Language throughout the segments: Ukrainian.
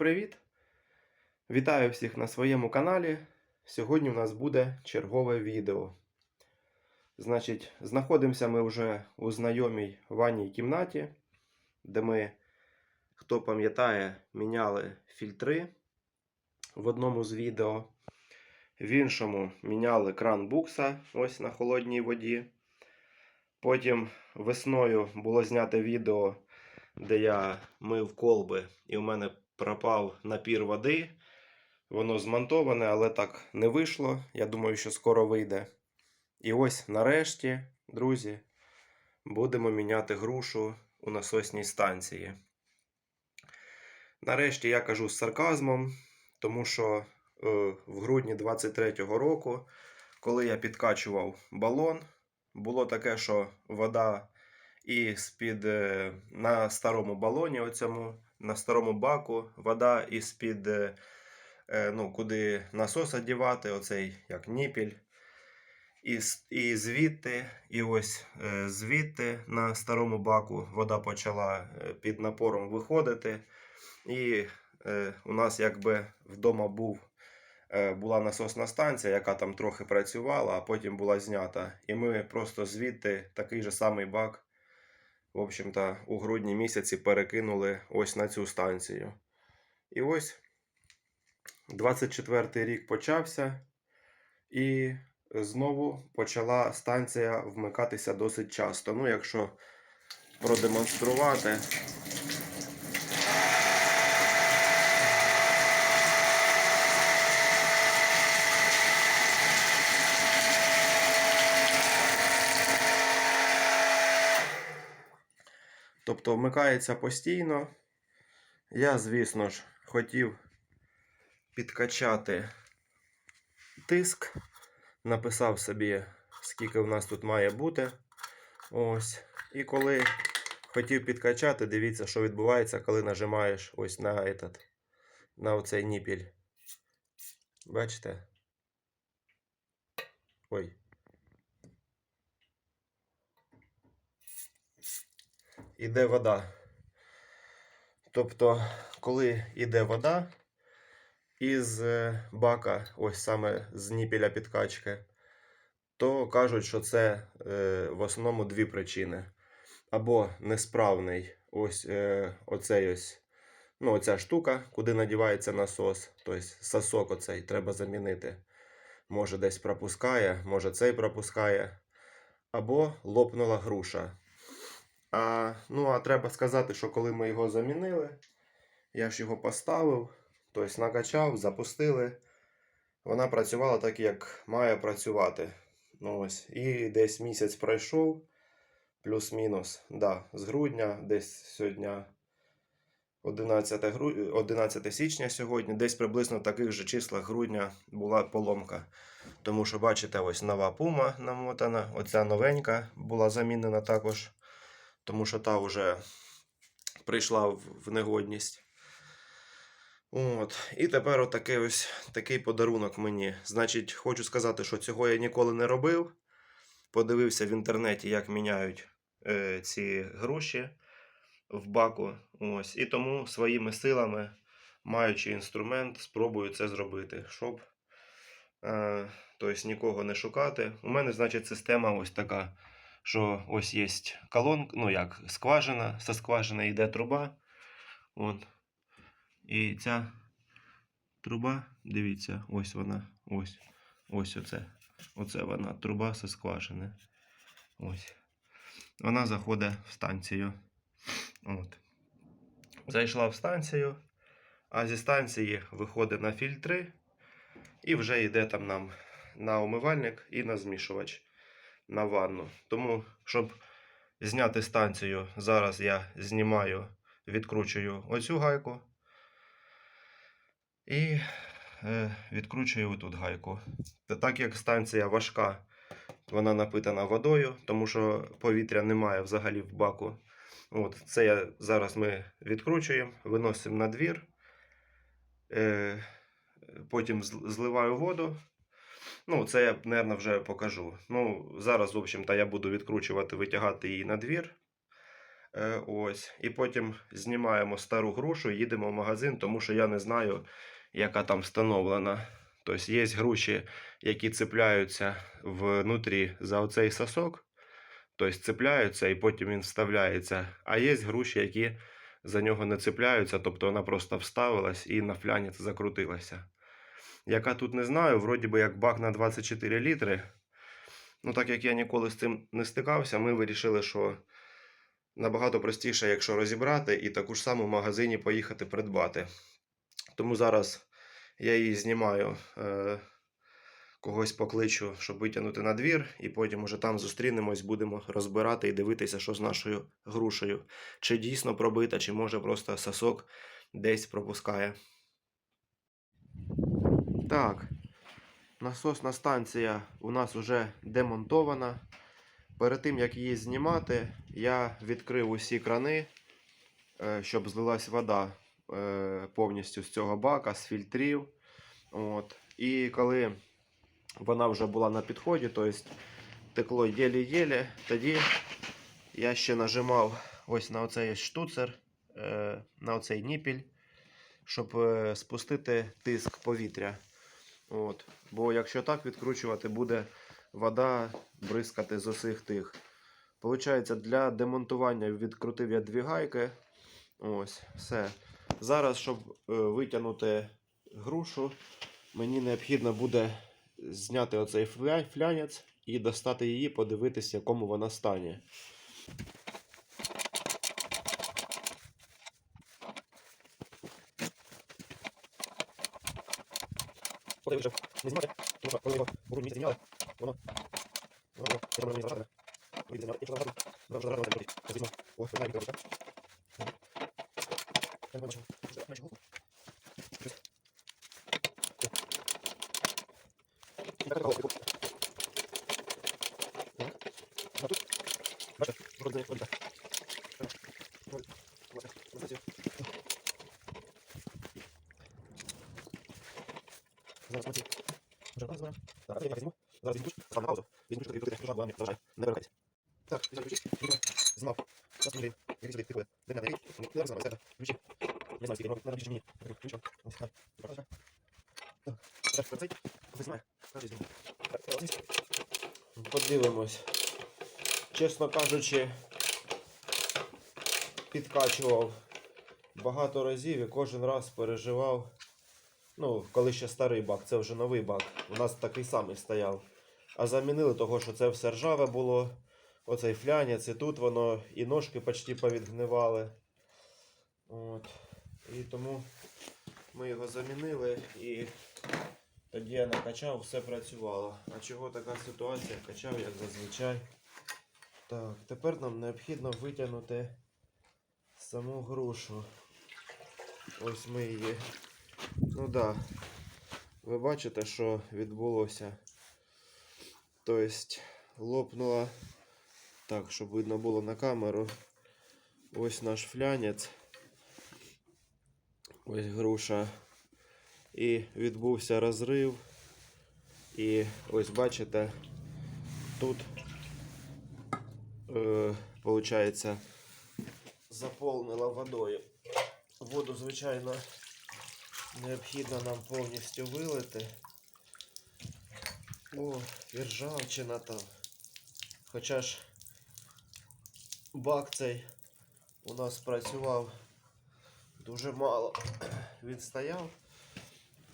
привіт! Вітаю всіх на своєму каналі. Сьогодні у нас буде чергове відео. Значить, знаходимося ми вже у знайомій ванній кімнаті, де ми, хто пам'ятає, міняли фільтри в одному з відео. В іншому міняли кран букса ось на холодній воді. Потім весною було знято відео, де я мив колби, і у мене пропав напір води. Воно змонтоване, але так не вийшло. Я думаю, що скоро вийде. І ось нарешті, друзі, будемо міняти грушу у насосній станції. Нарешті я кажу з сарказмом, тому що е, в грудні 23-го року, коли я підкачував балон, було таке, що вода і з-під е, на старому балоні, оцьому, на старому баку, вода із-під, е, е, ну, куди насос одівати, оцей як ніпіль. І, і звідти, і ось е, звідти на старому баку вода почала під напором виходити. І у нас якби вдома був, була насосна станція, яка там трохи працювала, а потім була знята. І ми просто звідти такий же самий бак, в общем-то, у грудні місяці перекинули ось на цю станцію. І ось 24 й рік почався, і знову почала станція вмикатися досить часто. Ну, якщо продемонструвати. Тобто вмикається постійно. Я, звісно ж, хотів підкачати тиск. Написав собі, скільки в нас тут має бути. Ось. І коли хотів підкачати, дивіться, що відбувається, коли нажимаєш ось на этот, на оцей ніпіль. Бачите? Ой. Іде вода. Тобто, коли йде вода із е, бака, ось саме з ніпіля підкачки, то кажуть, що це е, в основному дві причини. Або несправний ось е, оцей ось, ну, оця штука, куди надівається насос, тобто сосок оцей треба замінити. Може десь пропускає, може цей пропускає. Або лопнула груша. А, ну, а треба сказати, що коли ми його замінили, я ж його поставив, тобто накачав, запустили. Вона працювала так, як має працювати. Ну, ось. І десь місяць пройшов, плюс-мінус. Да, з грудня, десь сьогодні 11, гру... 11 січня сьогодні, десь приблизно в таких же числах грудня була поломка. Тому що, бачите, ось нова пума намотана, оця новенька була замінена також тому що та вже прийшла в негодність. От. І тепер отакий ось такий подарунок мені. Значить, хочу сказати, що цього я ніколи не робив. Подивився в інтернеті, як міняють е, ці груші в баку. Ось. І тому своїми силами, маючи інструмент, спробую це зробити, щоб е, тобто, нікого не шукати. У мене, значить, система ось така що ось є колонка, ну як скважина, со скважини йде труба. От. І ця труба, дивіться, ось вона, ось. Ось оце. Оце вона, труба со скважини. Ось. Вона заходить в станцію. От. Зайшла в станцію, а зі станції виходить на фільтри і вже йде там нам на умивальник і на змішувач на ванну. Тому, щоб зняти станцію, зараз я знімаю, відкручую оцю гайку і е, відкручую тут гайку. Так як станція важка, вона напитана водою, тому що повітря немає взагалі в баку. От, Це я, зараз ми відкручуємо, виносимо на двір. Е, потім зливаю воду. Ну, це я, мабуть, вже покажу. Ну, зараз, в общем-то, я буду відкручувати, витягати її на двір. Е, ось. І потім знімаємо стару грушу, їдемо в магазин, тому що я не знаю, яка там встановлена. Тобто є груші, які цепляються внутрі за оцей сосок, тобто цепляються і потім він вставляється. А є груші, які за нього не цепляються, тобто вона просто вставилась і на флянець закрутилася. Яка тут не знаю, вроді би як бак на 24 літри. Ну, так як я ніколи з цим не стикався, ми вирішили, що набагато простіше, якщо розібрати, і таку ж саму в магазині поїхати придбати. Тому зараз я її знімаю, е, когось покличу, щоб витягнути на двір, і потім уже там зустрінемось, будемо розбирати і дивитися, що з нашою грушею. Чи дійсно пробита, чи може просто сосок десь пропускає. Так, насосна станція у нас вже демонтована. Перед тим, як її знімати, я відкрив усі крани, е, щоб злилась вода е, повністю з цього бака, з фільтрів. От. І коли вона вже була на підході, тобто текло єлі-єлі, тоді я ще нажимав ось на оцей штуцер, е, на оцей ніпіль, щоб спустити тиск повітря. От. Бо якщо так відкручувати, буде вода бризкати з усіх тих. Получається, для демонтування відкрутив я дві гайки. Ось, все. Зараз, щоб е, витягнути грушу, мені необхідно буде зняти оцей флянець і достати її, подивитися, в якому вона стані. Коли вже не знімати, тому що коли його буру місяць зняли, воно воно було, я думаю, не заважати. Вийде зняти, якщо заважати, воно вже заважати не буде. Візьму, о, ось навіть так. Я не бачу, вже майже голку. Щось. О. І так голку. О. А тут, бачите, вроде ось так. Ось, ось, ось, ось. Зараз ці вже раз зберемо. Я візьму. Зараз візьму ключ, став на паузу. Візьму ключ, відкрити, дуже головне, заважай, не перемикайся. Так, візьму ключ, знімав. Зараз мені який сюди підходить. Дерев'яний рік, ну, не знаю, це ключі. Не знаю, скільки робить, треба мені. Ключ, ось, так. Так, зараз перцей, візьмає, кажи, візьму. Так, це ось. Подивимось. Чесно кажучи, підкачував багато разів і кожен раз переживав. Ну, коли ще старий бак, це вже новий бак. У нас такий самий стояв. А замінили того, що це все ржаве було. Оцей флянець, і тут воно і ножки почти повідгнивали. От. І тому ми його замінили і тоді я накачав, все працювало. А чого така ситуація? Качав, як зазвичай. Так, тепер нам необхідно витягнути саму грушу. Ось ми її. Ну так. Да. Ви бачите, що відбулося. Тобто лопнула. Так, щоб видно було на камеру. Ось наш флянець. Ось груша. І відбувся розрив. І ось бачите, тут, е, виходить, заповнила водою. Воду, звичайно, необхідно нам повністю вилити. О, і ржавчина там. Хоча ж бак цей у нас працював дуже мало. Він стояв,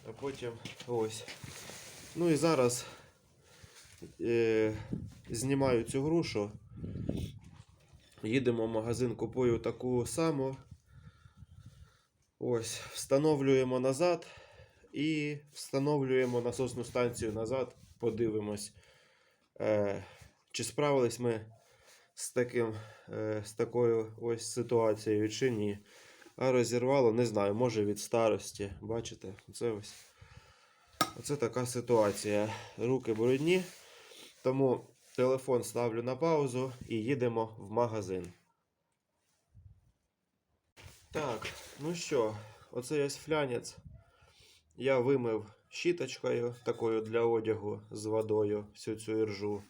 а потім ось. Ну і зараз е, знімаю цю грушу. Їдемо в магазин, купую таку саму. Ось, встановлюємо назад і встановлюємо насосну станцію назад. Подивимось, е, чи справились ми з, таким, е, з такою ось ситуацією чи ні. А розірвало, не знаю, може від старості. Бачите, це ось. Оце така ситуація. Руки брудні. Тому телефон ставлю на паузу і їдемо в магазин. Так, ну що, оцей ось флянець я вимив щіточкою, такою для одягу з водою, всю цю іржу.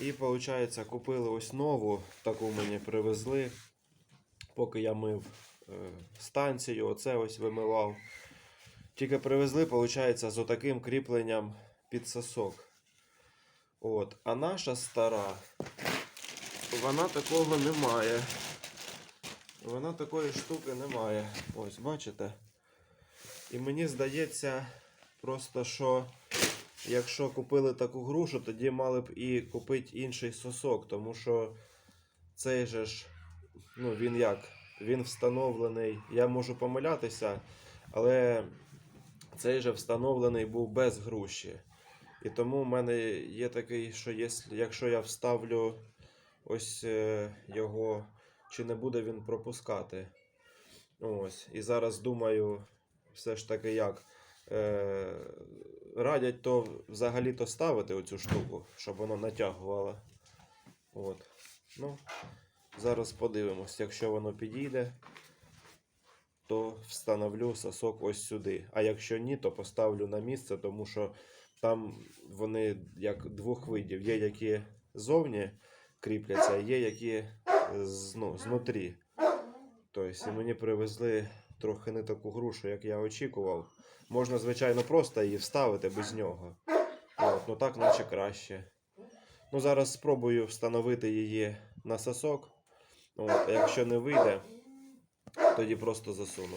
І, виходить, купили ось нову, таку мені привезли. поки я мив е, станцію, оце ось вимивав. Тільки привезли, виходить, з отаким кріпленням під сосок. От. А наша стара, вона такого не має. Вона такої штуки не має. Ось, бачите? І мені здається, просто що якщо купили таку грушу, тоді мали б і купити інший сосок, тому що цей же ж, ну він як? Він встановлений. Я можу помилятися, але цей же встановлений був без груші. І тому в мене є такий, що якщо я вставлю ось е, його, чи не буде він пропускати. Ось. І зараз думаю, все ж таки як. Е, радять то взагалі-то ставити оцю штуку, щоб воно натягувало. От. Ну, зараз подивимось, якщо воно підійде, то встановлю сосок ось сюди. А якщо ні, то поставлю на місце, тому що там вони як двох видів. Є які зовні кріпляться, а є які з, ну, знутрі. Тобто, мені привезли трохи не таку грушу, як я очікував. Можна, звичайно, просто її вставити без нього. От, ну так, наче краще. Ну, зараз спробую встановити її на сосок. От, а якщо не вийде, тоді просто засуну.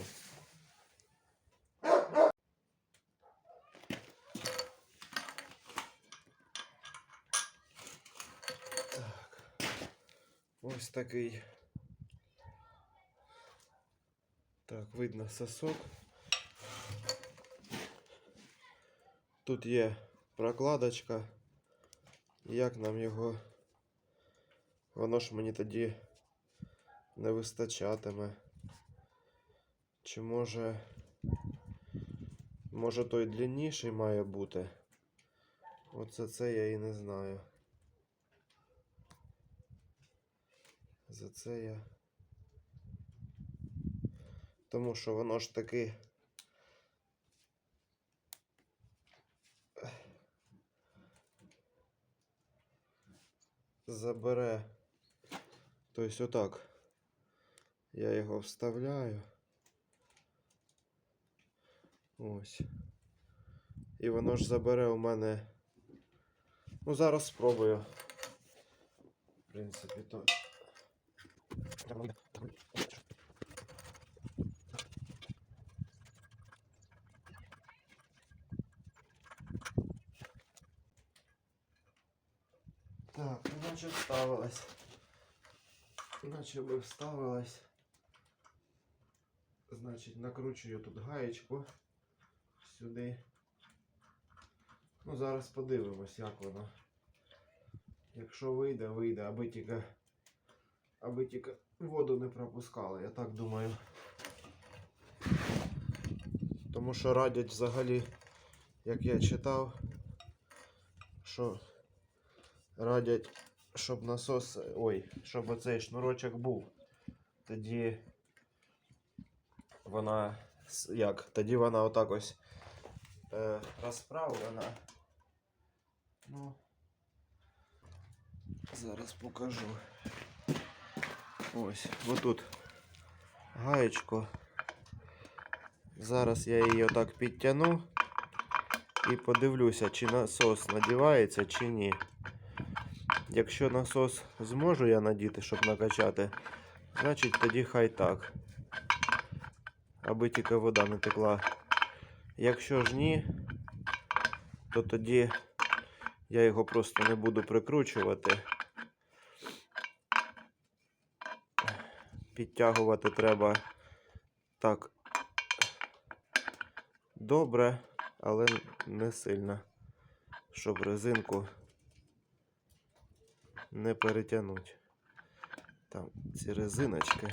Ось такий. Так, видно сосок. Тут є прокладочка. Як нам його. Воно ж мені тоді не вистачатиме. Чи може. Може той длинніший має бути? Оце це я і не знаю. За це я. Тому що воно ж таки. Забере. Тобто отак. Я його вставляю. Ось. І воно ж забере у мене. Ну, зараз спробую. В принципі, то. Так, ну, наче вставилась. Наче би вставилась. Значить, накручую тут гаєчку сюди. Ну, зараз подивимось, як воно. Якщо вийде, вийде, аби тільки, аби тільки воду не пропускали, я так думаю. Тому що радять взагалі, як я читав, що радять, щоб насос. Ой, щоб оцей шнурочок був. Тоді вона як? Тоді вона отак ось е, розправлена. Ну, зараз покажу. Ось, отут гаєчку. Зараз я її отак підтягну і подивлюся, чи насос надівається, чи ні. Якщо насос зможу я надіти, щоб накачати, значить тоді хай так. Аби тільки вода не текла. Якщо ж ні, то тоді я його просто не буду прикручувати. Підтягувати треба так добре, але не сильно, щоб резинку не перетягнуть. Там ці резиночки.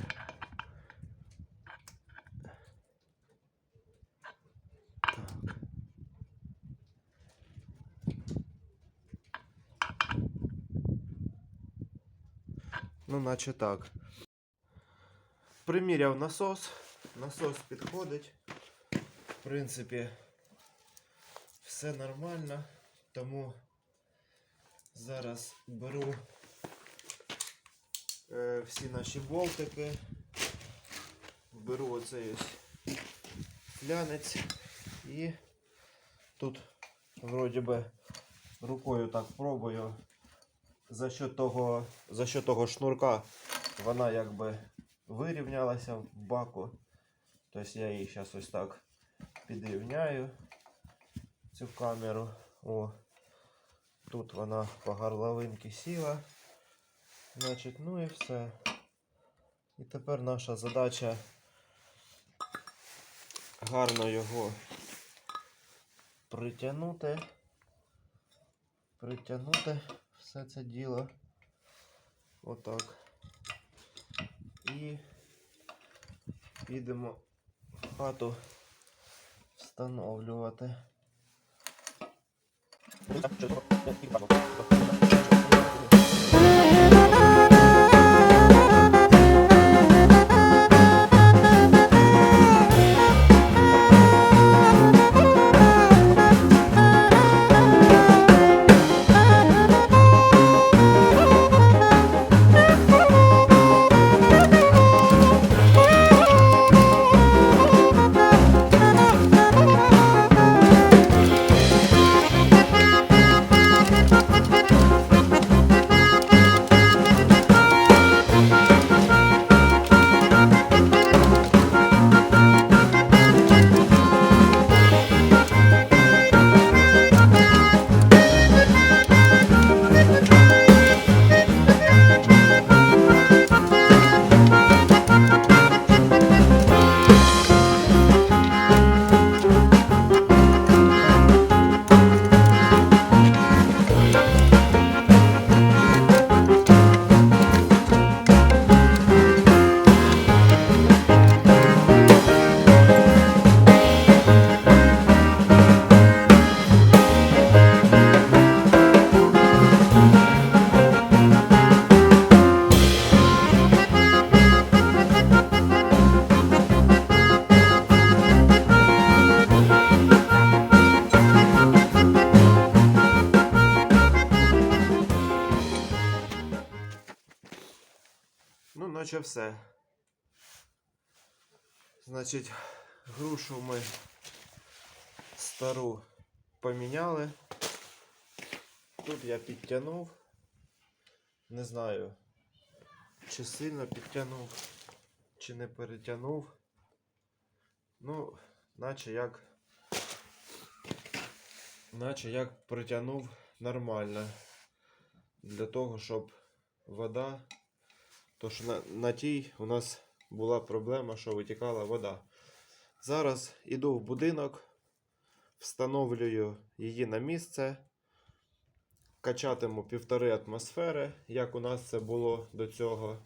Ну, наче так. Приміряв насос. Насос підходить. В принципі, все нормально. Тому зараз беру е, всі наші болтики беру оцей ось флянець і тут вроді би рукою так пробую. За що того, того шнурка вона якби вирівнялася в баку. Тобто я її зараз ось так підрівняю цю камеру. О, тут вона по горловинці сіла. Значить, ну і все. І тепер наша задача гарно його притягнути. Притягнути все це діло. Отак. І підемо хату встановлювати. Все. Значить, грушу ми стару поміняли. Тут я підтягнув. Не знаю, чи сильно підтягнув, чи не перетягнув. Ну, наче як. Наче як притягнув нормально. Для того, щоб вода Тож на, на тій у нас була проблема, що витікала вода. Зараз іду в будинок, встановлюю її на місце, качатиму півтори атмосфери, як у нас це було до цього.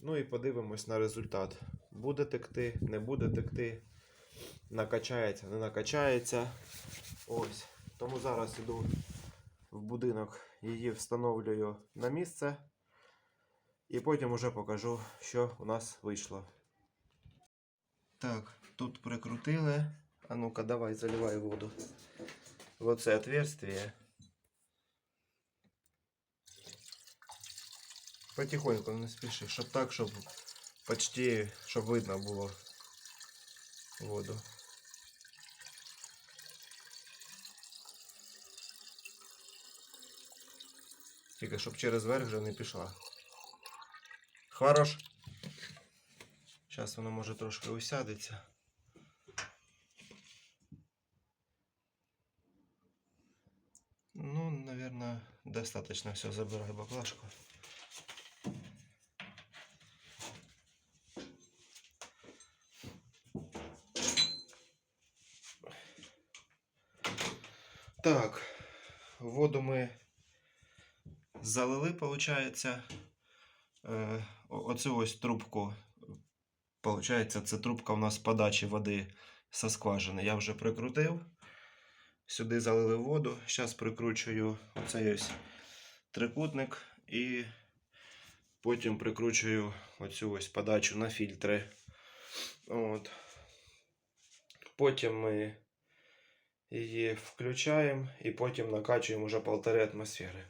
Ну і подивимось на результат. Буде текти, не буде текти, накачається, не накачається. Ось. Тому зараз іду в будинок, її встановлюю на місце. І потім уже покажу, що у нас вийшло. Так, тут прикрутили. А ну-ка, давай, заливай воду. В оце отверстие. Потихоньку не спіши, щоб так, щоб почти, щоб видно було воду. Тільки щоб через верх вже не пішла. Хорош. Зараз воно може трошки усядеться. Ну, наверное, достаточно все. Забирай баклажку. Так, воду ми залили, получается. Оцю ось трубку. Получається, це трубка у нас подачі води со скважини. Я вже прикрутив. Сюди залили воду. Зараз прикручую оцей ось трикутник і потім прикручую оцю ось подачу на фільтри. От. Потім ми її включаємо і потім накачуємо вже полтори атмосфери.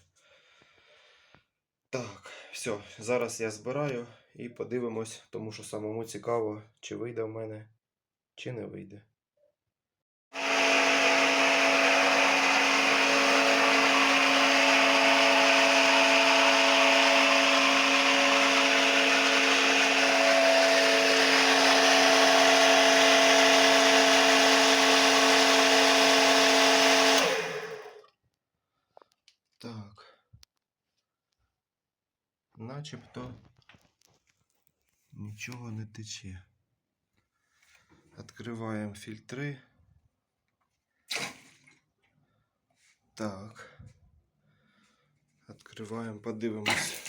Так, все, зараз я збираю і подивимось, тому що самому цікаво, чи вийде в мене, чи не вийде. Начебто нічого не тече. Откриваємо фільтри. Так. Откриваємо, подивимось.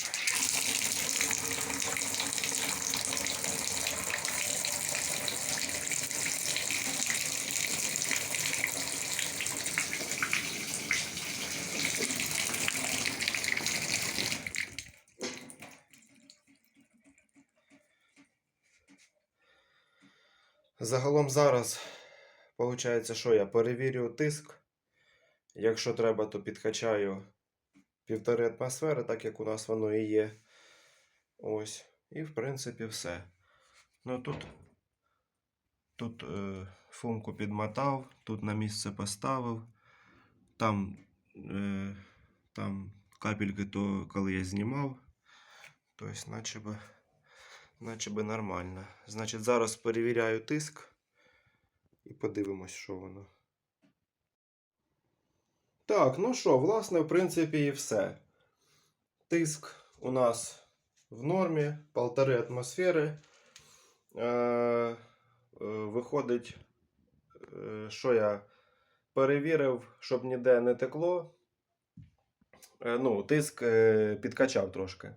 Загалом зараз, виходить, що я перевірю тиск. Якщо треба, то підкачаю півтори атмосфери, так як у нас воно і є. Ось. І в принципі все. Ну тут, тут е, фумку підмотав, тут на місце поставив. Там, е, там капельки, то коли я знімав. Тобто, наче би, наче би нормально. Значить, зараз перевіряю тиск і подивимось, що воно. Так, ну що, власне, в принципі, і все. Тиск у нас в нормі, полтори атмосфери. Е, е, виходить, е, що я перевірив, щоб ніде не текло. Е, ну, тиск е, підкачав трошки.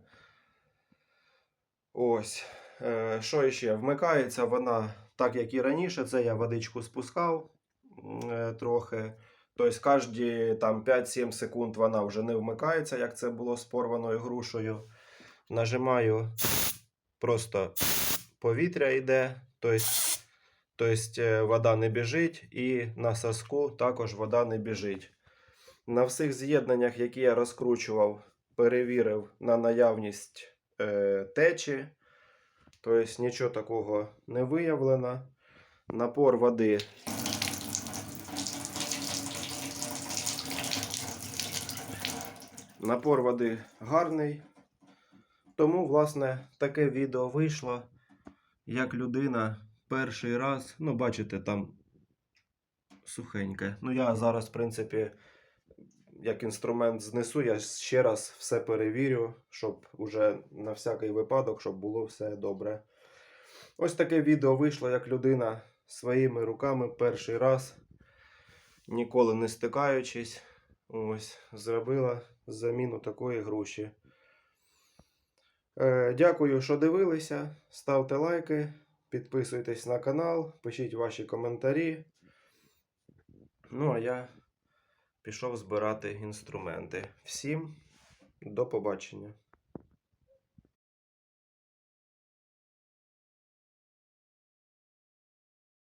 Ось. Е, що ще? Вмикається вона так, як і раніше. Це я водичку спускав е, трохи. Тобто кожні там 5-7 секунд вона вже не вмикається, як це було з порваною грушею. Нажимаю, просто повітря йде, тобто, тобто е, вода не біжить, і на соску також вода не біжить. На всіх з'єднаннях, які я розкручував, перевірив на наявність е, течі. Тобто нічого такого не виявлено. Напор води Напор води гарний. Тому, власне, таке відео вийшло. Як людина перший раз, ну, бачите, там сухеньке. Ну, я зараз, в принципі, як інструмент знесу, я ще раз все перевірю, щоб уже на всякий випадок, щоб було все добре. Ось таке відео вийшло, як людина своїми руками перший раз, ніколи не стикаючись. Ось, зробила заміну такої груші. Е, дякую, що дивилися. Ставте лайки, підписуйтесь на канал, пишіть ваші коментарі. Ну, а я пішов збирати інструменти. Всім до побачення.